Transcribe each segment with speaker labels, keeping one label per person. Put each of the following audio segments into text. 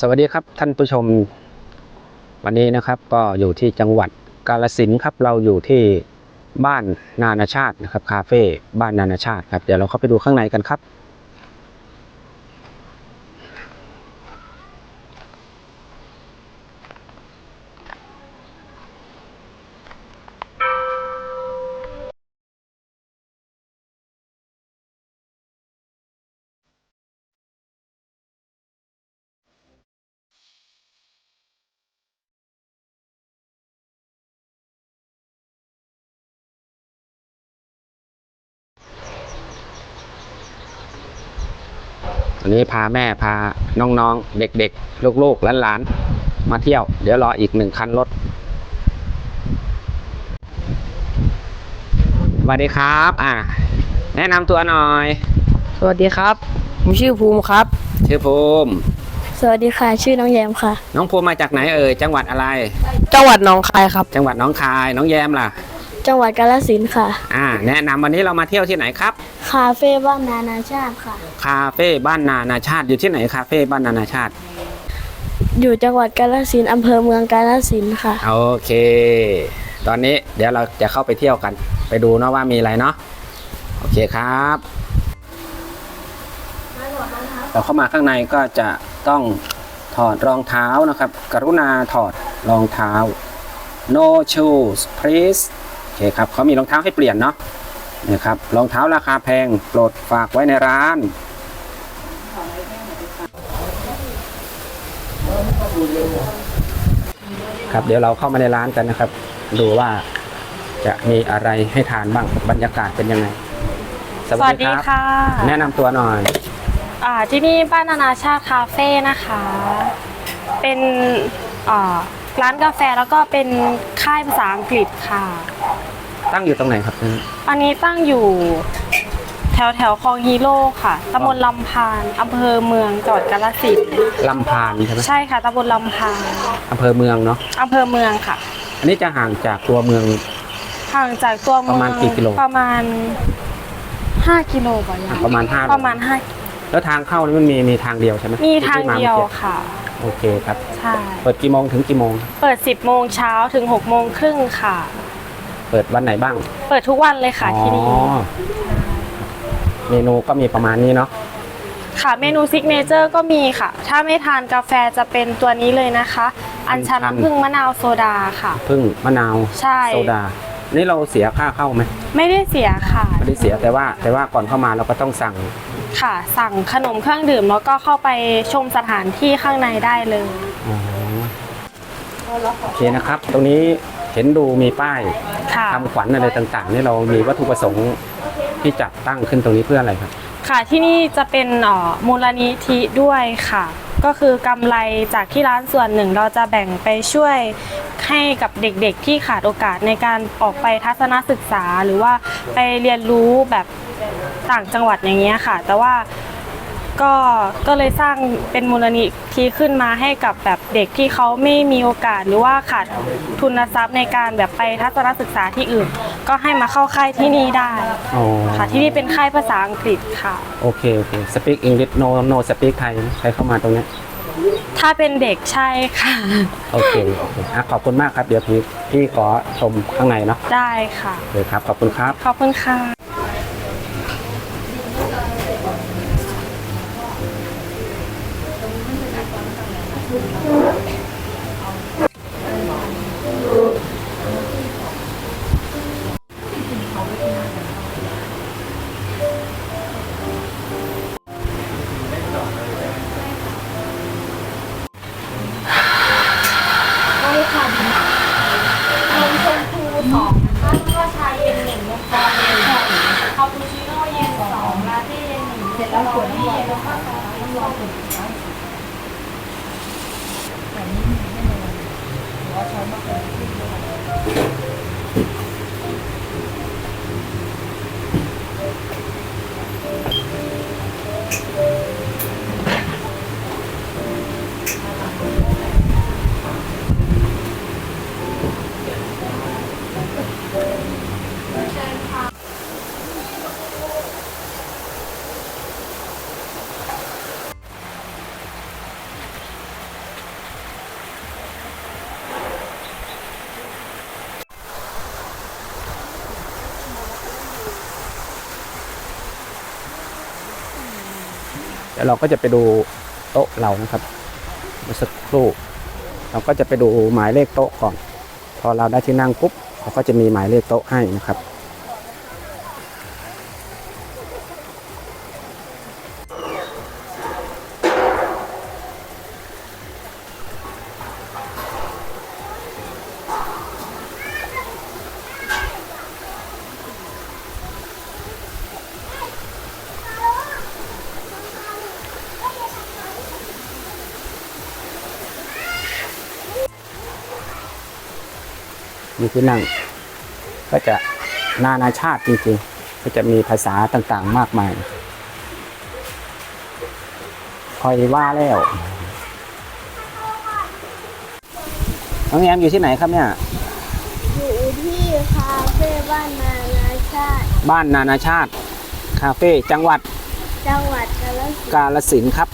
Speaker 1: สวัสดีครับท่านผู้ชม วันนี้นะครับก็อยู่ที่จังหวัดกาลสินครับเราอยู่ที่บ้านนานาชาตินะครับคาเฟ่บ้านนานาชาติครับเดี๋ยวเราเข้าไปดูข้างในกันครับ วันนี้พาแม่พาน้องๆ เด็กๆ ลูกๆหลานๆ มาเที่ยว เดี๋ยวรออีกหนึ่งคันรถสวัสดีครับ อ่าแนะนำตัวหน่อย
Speaker 2: สวัสดีครับ ผมชื่อภูมิครับ
Speaker 1: ชื่อภูมิ
Speaker 3: สวัสดีค่ะ ชื่อน้องแยมค่ะ
Speaker 1: น้องภูมิมาจากไหนเอ่ย จังหวัดอะไร
Speaker 2: จังหวัดหนองคายครับ
Speaker 1: จังหวัดหน้องคาย น้องแยมล่ะ
Speaker 3: จังหวัดกาฬสินธุ์ค่ะ
Speaker 1: อ่า แนะนำวันนี้เรามาเที่ยวที่ไหนครับ
Speaker 3: คาเฟ่บ้านนานาชาติค่ะ
Speaker 1: คาเฟ่บ้านนานาชาติอยู่ที่ไหนคาเฟ่บ้านนานาชาติ
Speaker 3: อยู่จังหวัดกาฬสินธุ์อำเภอเมืองกาฬสินธุ์ค่ะ
Speaker 1: โอเค ตอนนี้เดี๋ยวเราจะเข้าไปเที่ยวกัน ไปดูเนาะว่ามีอะไรเนาะ โอเคครับ เราเข้ามาข้างในก็จะต้องถอดรองเท้านะครับ กรุณาถอดรองเท้า no shoes please โอเคครับเขามีรองเท้าให้เปลี่ยนเนาะนี่ครับรองเท้าราคาแพงโปรดฝากไว้ในร้านครับเดี๋ยวเราเข้ามาในร้านกันนะครับ ดูว่าจะมีอะไรให้ทานบ้างบรรยากาศเป็นยังไง
Speaker 4: สวัสดีค่ะ
Speaker 1: แนะนำตัวหน่อย
Speaker 4: อ่าที่นี่บ้านนานาชาติคาเฟ่นะคะ เป็นอ่าร้านกาแฟแล้วก็เป็นค่ายภาษาอังกฤษค่ะ
Speaker 1: ตั้งอยู่ตรงไหนครับ
Speaker 4: อันนี้ตั้งอยู่แถวแถวคลองฮีโร่ค่ะตำบลลำพานอำเภอเมืองจังหวัดกาฬสินธุ์
Speaker 1: ลำพานใช่ไหม
Speaker 4: ใช่ค่ะตำบลลำพาน
Speaker 1: อำเภอเมืองเนาะ
Speaker 4: อำเภอเมืองค่ะ
Speaker 1: อันนี้จะห่างจากตัวเมือง
Speaker 4: ห่างจากตัวเมือง
Speaker 1: ประมาณกี่กิโล
Speaker 4: ประมาณ5กิโลกว่ายัง
Speaker 1: ประมาณห้า
Speaker 4: ประมาณ
Speaker 1: แล้วทางเข้านี่มันมีมีทางเดียวใช่ไหม
Speaker 4: 5มีทางเดียว
Speaker 1: ที่มมื่อกี้
Speaker 4: ค่ะ
Speaker 1: โอเคครับ
Speaker 4: ใช่
Speaker 1: เปิดกี่โมงถึงกี่โมง
Speaker 4: เปิด 10 โมงเช้าถึง 6 โมงครึ่งค่ะ
Speaker 1: เปิดวันไหนบ้าง
Speaker 4: เปิดทุกวันเลยค่ะที่นี่
Speaker 1: อ๋อเมนูก็มีประมาณนี้เนาะ
Speaker 4: ค่ะเมนูซิกเนเจอร์ก็มีค่ะ ถ้าไม่ทานกาแฟจะเป็นตัวนี้เลยนะคะ อัญชันน้ำผึ้งมะนาวโซดาค่ะ
Speaker 1: พึ่งมะนาว
Speaker 4: ใช่
Speaker 1: โซดา นี่เราเสียค่าเข้าไหม
Speaker 4: ไม่ได้เสียค่ะ
Speaker 1: ไม่ได้เสียแต่ว่าแต่ว่าก่อนเข้ามาเราก็ต้องสั่ง
Speaker 4: ค่ะ สั่งขนมเครื่องดื่มแล้วก็เข้าไปชมสถานที่ข้างในได้เลย
Speaker 1: อ๋อโอเคนะครับ ตรงนี้ เห็นดูมีป้าย
Speaker 4: ค่ะ
Speaker 1: ทำขวัญอะไรต่างๆนี่เรามีวัตถุประสงค์ที่จัดตั้งขึ้นตรงนี้เพื่ออะไรครับ
Speaker 4: ค่ะที่นี่จะเป็นเอ่อมูลนิธิด้วยค่ะ ก็คือกำไรจากที่ร้านส่วนหนึ่ง เราจะแบ่งไปช่วยให้กับเด็กๆ ที่ขาดโอกาสในการออกไปทัศนศึกษา หรือว่าไปเรียนรู้แบบต่างจังหวัดอย่างเงี้ยค่ะ แต่ว่า ก็ก็เลยสร้างเป็นมูลนิธิขึ้นมาให้กับแบบเด็กที่เขาไม่มีโอกาสหรือว่าขาดทุนทรัพย์ในการแบบไปทัศนศึกษาที่อื่น ก็ให้มาเข้าค่ายที่นี่ได้
Speaker 1: อ๋อ
Speaker 4: ค่ะที่นี่เป็นค่ายภาษาอังกฤษค่ะ
Speaker 1: โอเคโอเค speak English no no speak Thai ใครเข้ามาตรงเนี้ย
Speaker 4: ถ้าเป็นเด็กใช่ค่ะ
Speaker 1: โอเคโอเคอะขอบคุณมากครับเดี๋ยวพี่พี่ขอชมข้างในเนาะ
Speaker 4: ได้ค่ะ
Speaker 1: เลยครับขอบคุณครับ
Speaker 4: ขอบคุณค่ะ
Speaker 3: ล้องคนที่ต้องรอคนแต่นี่ไม่ได้เลยหัวชนมาก
Speaker 1: เลย วเราก็จะไปดูโต๊ะเรานะครับเมื่อสักครู่ เราก็จะไปดูหมายเลขโต๊ะก่อน พอเราได้ที่นั่งปุ๊บเขาก็จะมีหมายเลขโต๊ะให้นะครับ มีที่นั่ง ก็จะนานาชาติจริงๆ ก็จะมีภาษาต่างๆมากมายคอยว่าแล้วน้องแอมอยู่ที่ไหนครับเนี่ย
Speaker 3: อยู่ที่คาเฟ่บ้านนานาชาติ
Speaker 1: บ้านนานาชาติ คาเฟ่จังหวัด
Speaker 3: จังหวัดกาฬสินธุ์
Speaker 1: กาลสินธุ์ครับ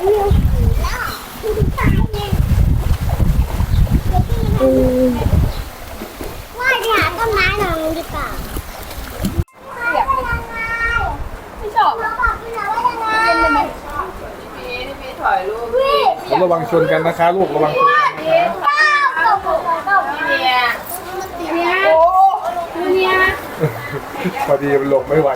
Speaker 3: ว่าจะหา ต้นไม้หน่อยดีกว่าอยากไปไม่ชอบบอกพี่นะว่ายังไง
Speaker 5: ระวังชนกันนะคะลูกระวังชนกันนะคะ
Speaker 3: ก้าวตกตกเนี่ยเนี่ยโอ้เนี่ย
Speaker 5: พอดีมันลงไม่ไหว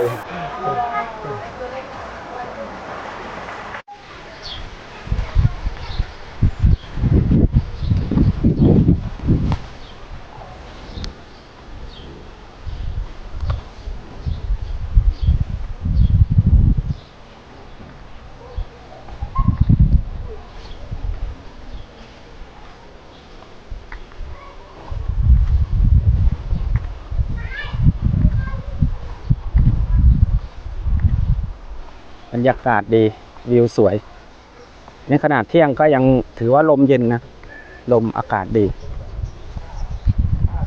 Speaker 1: ยากาศดีวิวสวย ในขนาดเที่ยงก็ยังถือว่าลมเย็นนะ ลมอากาศดี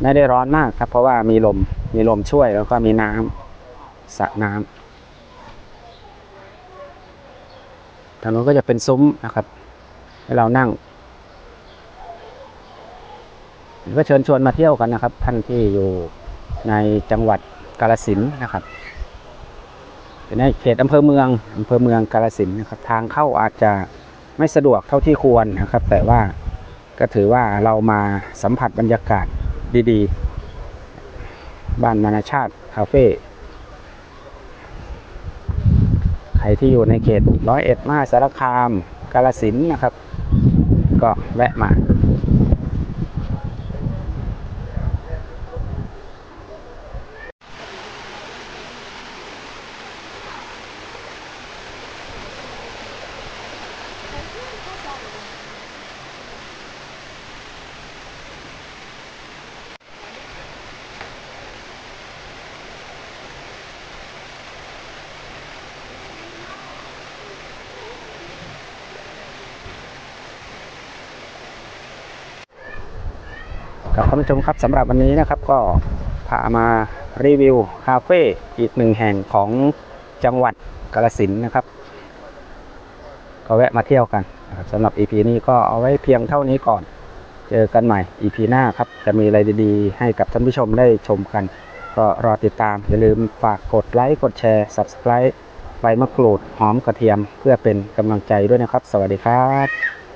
Speaker 1: ไม่ได้ร้อนมากครับ เพราะว่ามีลมมีลมช่วยแล้วก็มีน้ำสระน้ำทางนู้นก็จะเป็นซุ้มนะครับ ให้เรานั่งก็เชิญชวนมาเที่ยวกันนะครับ ท่านที่อยู่ในจังหวัดกาฬสินนะครับ อยู่ในเขตอำเภอเมืองอำเภอเมืองกาฬสินนะครับทางเข้าอาจจะไม่สะดวกเท่าที่ควรนะครับ แต่ว่าก็ถือว่าเรามาสัมผัสบรรยากาศดีๆ บ้านนานาชาติคาเฟ่ใครที่อยู่ในเขตร้อยเอ็ดมหาสารคามกาฬสินนะครับ ก็แวะมา ครับท่านผู้ชมครับสำหรับวันนี้นะครับก็พามารีวิวคาเฟ่อีกหนึ่งแห่งของจังหวัดกาฬสินนะครับ ก็แวะมาเที่ยวกันนะครับสำหรับ EP นี้ก็เอาไว้เพียงเท่านี้ก่อน เจอกันใหม่ EP หน้าครับ จะมีอะไรดีๆ ให้กับท่านผู้ชมได้ชมกัน ก็รอติดตาม อย่าลืมฝากกดไลค์กดแชร์ Subscribe ใบมะกรูดหอมกระเทียมเพื่อเป็นกำลังใจด้วยนะครับ สวัสดีครับ